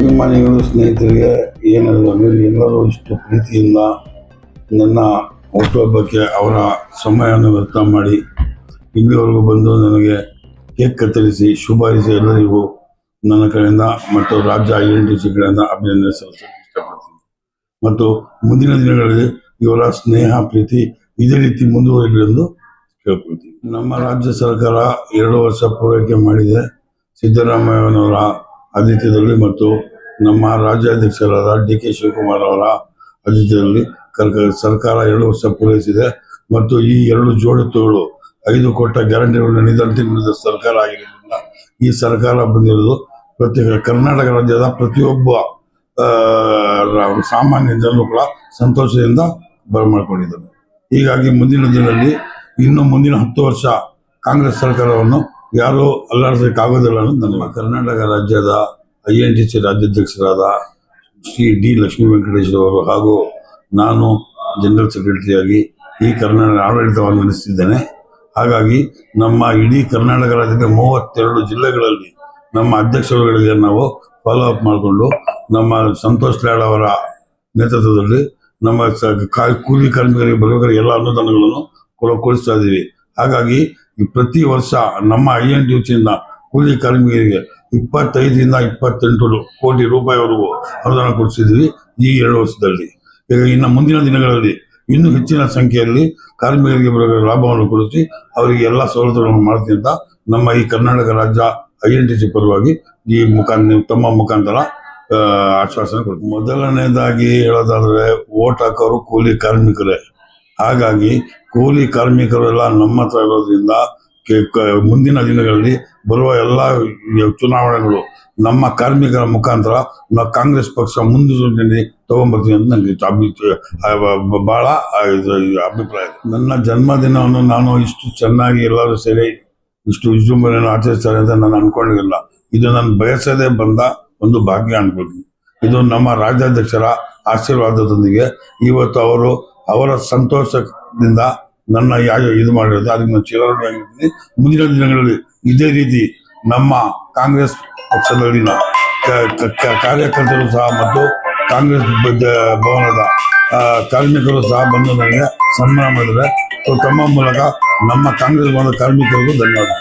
ಅಭಿಮಾನಿಗಳು ಸ್ನೇಹಿತರಿಗೆ ಏನಾದ್ರು ಎಲ್ಲರೂ ಇಷ್ಟು ಪ್ರೀತಿಯಿಂದ ನನ್ನ ಹುಟ್ಟುಹಬ್ಬಕ್ಕೆ ಅವರ ಸಮಯವನ್ನು ವ್ಯರ್ಥ ಮಾಡಿ ಇಲ್ಲಿವರೆಗೂ ಬಂದು ನನಗೆ ಕೇಕ್ ಕತ್ತರಿಸಿ ಶುಭಾಯಿಸಿ ಎಲ್ಲರಿಗೂ ನನ್ನ ಕಡೆಯಿಂದ ಮತ್ತು ರಾಜ್ಯ ಐ ಎನ್ ಟಿ ಸಿ ಕಡೆಯಿಂದ ಅಭಿನಂದನೆ ಇಷ್ಟಪಡ್ತೀನಿ. ಮತ್ತು ಮುಂದಿನ ದಿನಗಳಲ್ಲಿ ಇವರ ಸ್ನೇಹ, ಪ್ರೀತಿ ಇದೇ ರೀತಿ ಮುಂದುವರಿಲಿ ಎಂದು ಕೇಳ್ಕೊಳ್ತೀನಿ. ನಮ್ಮ ರಾಜ್ಯ ಸರ್ಕಾರ ಎರಡು ವರ್ಷ ಪೂರೈಕೆ ಮಾಡಿದೆ. ಸಿದ್ದರಾಮಯ್ಯನವರ ಆದಿತ್ಯದಲ್ಲಿ ಮತ್ತು ನಮ್ಮ ರಾಜ್ಯಾಧ್ಯಕ್ಷರಾದ ಡಿ ಕೆ ಶಿವಕುಮಾರ್ ಅವರ ಆತಿಥ್ಯದಲ್ಲಿ ಕರ್ಕ, ಸರ್ಕಾರ ಎರಡು ವರ್ಷ ಪೂರೈಸಿದೆ ಮತ್ತು ಈ ಎರಡು ಜೋಡತ್ತುಗಳು ಐದು ಕೋಟ ಗ್ಯಾರಂಟಿಗಳನ್ನು ನೀಡಿದ ಸರ್ಕಾರ ಆಗಿರೋದ್ರಿಂದ ಈ ಸರ್ಕಾರ ಬಂದಿರೋದು ಪ್ರತಿ ಕರ್ನಾಟಕ ರಾಜ್ಯದ ಪ್ರತಿಯೊಬ್ಬ ಸಾಮಾನ್ಯ ಜನರು ಕೂಡ ಸಂತೋಷದಿಂದ ಬರಮಾಡಿಕೊಂಡಿದ್ದಾರೆ. ಹೀಗಾಗಿ ಮುಂದಿನ ದಿನದಲ್ಲಿ ಇನ್ನು ಮುಂದಿನ ಹತ್ತು ವರ್ಷ ಕಾಂಗ್ರೆಸ್ ಸರ್ಕಾರವನ್ನು ಯಾರು ಅಲ್ಲಾಡಿಸೋಕ್ಕಾಗೋದಿಲ್ಲ ಅನ್ನೋದು ನನ್ನ ಕರ್ನಾಟಕ ರಾಜ್ಯದ ಐ ಎನ್ ಟಿ ಸಿ ರಾಜ್ಯಾಧ್ಯಕ್ಷರಾದ ಶ್ರೀ ಡಿ ಲಕ್ಷ್ಮೀ ವೆಂಕಟೇಶ್ ಅವರು ಹಾಗೂ ನಾನು ಜನರಲ್ ಸೆಕ್ರೆಟರಿಯಾಗಿ ಈ ಕರ್ನಾಟಕ ಆಡಳಿತವನ್ನು ನಡೆಸುತ್ತಿದ್ದೇನೆ. ಹಾಗಾಗಿ ನಮ್ಮ ಇಡೀ ಕರ್ನಾಟಕ ರಾಜ್ಯದ ಮೂವತ್ತೆರಡು ಜಿಲ್ಲೆಗಳಲ್ಲಿ ನಮ್ಮ ಅಧ್ಯಕ್ಷರುಗಳಿಗೆ ನಾವು ಫಾಲೋ ಅಪ್ ಮಾಡಿಕೊಂಡು ನಮ್ಮ ಸಂತೋಷ್ ಲಾಡ್ ಅವರ ನೇತೃತ್ವದಲ್ಲಿ ನಮ್ಮ ಕೂಲಿ ಕಾರ್ಮಿಕರಿಗೆ ಬರಬೇಕಾದ ಎಲ್ಲ ಅನುದಾನಗಳನ್ನು ಕೊಡ ಕೊಡಿಸ್ತಾ ಇದ್ದೀವಿ. ಹಾಗಾಗಿ ಪ್ರತಿ ವರ್ಷ ನಮ್ಮ ಐ ಎನ್ ಟಿ ಕೂಲಿ ಕಾರ್ಮಿಕರಿಗೆ ಇಪ್ಪತ್ತೈದರಿಂದ ಇಪ್ಪತ್ತೆಂಟು ಕೋಟಿ ರೂಪಾಯಿವರೆಗೂ ಅನುದಾನ ಕೊಡಿಸಿದ್ವಿ ಈ ಎರಡು ವರ್ಷದಲ್ಲಿ. ಈಗ ಇನ್ನು ಮುಂದಿನ ದಿನಗಳಲ್ಲಿ ಇನ್ನೂ ಹೆಚ್ಚಿನ ಸಂಖ್ಯೆಯಲ್ಲಿ ಕಾರ್ಮಿಕರಿಗೆ ಬರೋ ಲಾಭವನ್ನು ಕೊಡಿಸಿ ಅವರಿಗೆ ಎಲ್ಲ ಸವಲತ್ತುಗಳನ್ನು ಮಾಡ್ತೀನಿ ನಮ್ಮ ಈ ಕರ್ನಾಟಕ ರಾಜ್ಯ ಐ ಎನ್ ಟಿ ಸಿ ಪರವಾಗಿ ಈ ಮುಖಾಂತರ ತಮ್ಮ ಮುಖಾಂತರ ಆಶ್ವಾಸನೆ ಕೊಡ್ತೀವಿ ಮೊದಲನೇದಾಗಿ ಹೇಳೋದಾದ್ರೆ ಓಟ್ ಹಾಕೋರು ಕೂಲಿ ಕಾರ್ಮಿಕರೇ. ಹಾಗಾಗಿ ಕೂಲಿ ಕಾರ್ಮಿಕರೆಲ್ಲ ನಮ್ಮ ಹತ್ರ ಇರೋದ್ರಿಂದ ಮುಂದಿನ ದಿನಗಳಲ್ಲಿ ಬರುವ ಎಲ್ಲ ಚುನಾವಣೆಗಳು ನಮ್ಮ ಕಾರ್ಮಿಕರ ಮುಖಾಂತರ ಕಾಂಗ್ರೆಸ್ ಪಕ್ಷ ಮುಂದಿನ ತಗೊಂಡ್ಬರ್ತೀವಿ ಅಂತ ನನಗೆ ಅಭಿ- ಇದು ಅಭಿಪ್ರಾಯ. ನನ್ನ ಜನ್ಮದಿನವನ್ನು ನಾನು ಇಷ್ಟು ಚೆನ್ನಾಗಿ ಎಲ್ಲರೂ ಸೇರಿ ಇಷ್ಟು ವಿಜೃಂಭಣೆಯನ್ನು ಆಚರಿಸ್ತಾರೆ ಅಂತ ನಾನು ಅನ್ಕೊಂಡಿರಲಿಲ್ಲ ಇದು ನಾನು ಬಯಸದೇ ಬಂದ ಒಂದು ಭಾಗ್ಯ ಅನ್ಕೊಳ್ತೀನಿ ಇದು ನಮ್ಮ ರಾಜ್ಯಾಧ್ಯಕ್ಷರ ಆಶೀರ್ವಾದದೊಂದಿಗೆ ಇವತ್ತು ಅವರು ಅವರ ಸಂತೋಷದಿಂದ ನನ್ನ ಯಾವ ಇದು ಮಾಡಿರೋದು, ಅದಕ್ಕೆ ನಾನು ಚಿರಋಣಿಯಾಗಿರ್ತೀನಿ ಮುಂದಿನ ದಿನಗಳಲ್ಲಿ ಇದೇ ರೀತಿ ನಮ್ಮ ಕಾಂಗ್ರೆಸ್ ಪಕ್ಷದಲ್ಲಿನ ಕಾರ್ಯಕರ್ತರು ಸಹ ಮತ್ತು ಕಾಂಗ್ರೆಸ್ ಭವನದ ಕಾರ್ಮಿಕರು ಸಹ ಬಂದು ನನಗೆ ಸನ್ಮಾನ ಮಾಡಿದರೆ ತಮ್ಮ ಮೂಲಕ ನಮ್ಮ ಕಾಂಗ್ರೆಸ್ ಭವನದ ಕಾರ್ಮಿಕರಿಗೂ ಧನ್ಯವಾದಗಳು